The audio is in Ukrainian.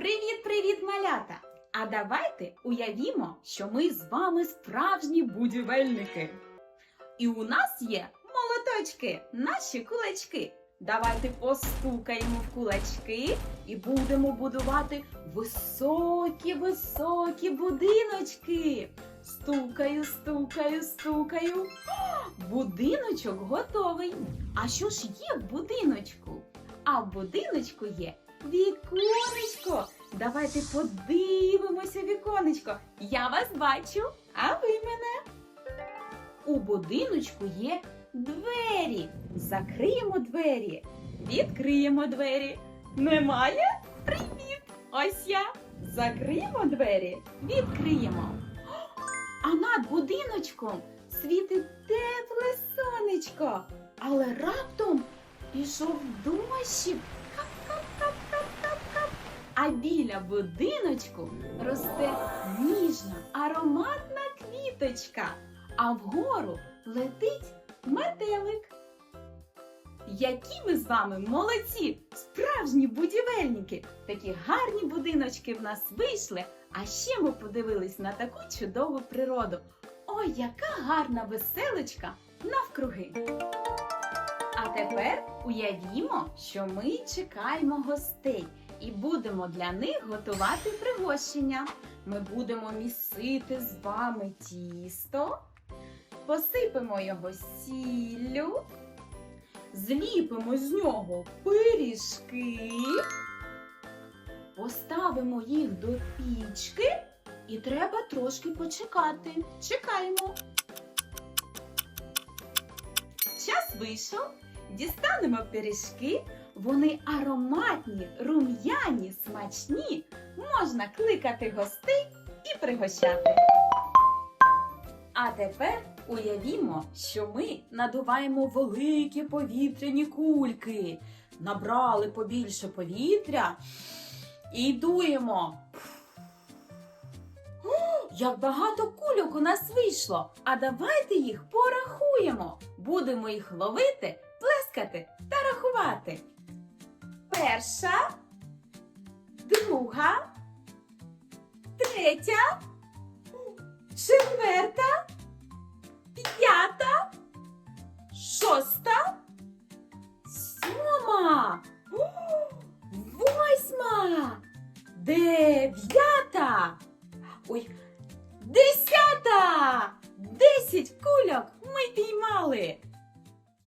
Привіт-привіт, малята! А давайте уявімо, що ми з вами справжні будівельники. І у нас є молоточки, наші кулачки. Давайте постукаємо в кулачки і будемо будувати високі, високі будиночки. Стукаю, стукаю, стукаю. О, будиночок готовий. А що ж є в будиночку? А в будиночку є віконечко. Давайте подивимося віконечко. Я вас бачу, а ви мене. У будиночку є двері. Закриємо двері, відкриємо двері. Немає? Привіт! Ось я. Закриємо двері, відкриємо. А над будиночком світить тепле сонечко, але раптом пішов дощик. А біля будиночку росте ніжна ароматна квіточка, а вгору летить метелик. Які ми з вами молодці, справжні будівельники! Такі гарні будиночки в нас вийшли, а ще ми подивились на таку чудову природу. Ой, яка гарна веселочка навкруги! А тепер уявімо, що ми чекаємо гостей і будемо для них готувати пригощення. Ми будемо місити з вами тісто, посипемо його сіллю, зліпимо з нього пиріжки, поставимо їх до пічки і треба трошки почекати. Чекаємо. Час вийшов. Дістанемо пиріжки. Вони ароматні, рум'яні, смачні. Можна кликати гостей і пригощати. А тепер уявімо, що ми надуваємо великі повітряні кульки. Набрали побільше повітря і дуємо. Як багато кульок у нас вийшло! А давайте їх порахуємо. Будемо їх ловити, плескати та рахувати. Перша, друга, третя, четверта, п'ята, шоста, сьома, восьма, дев'ята. Ой, десята! Десять кульок ми піймали.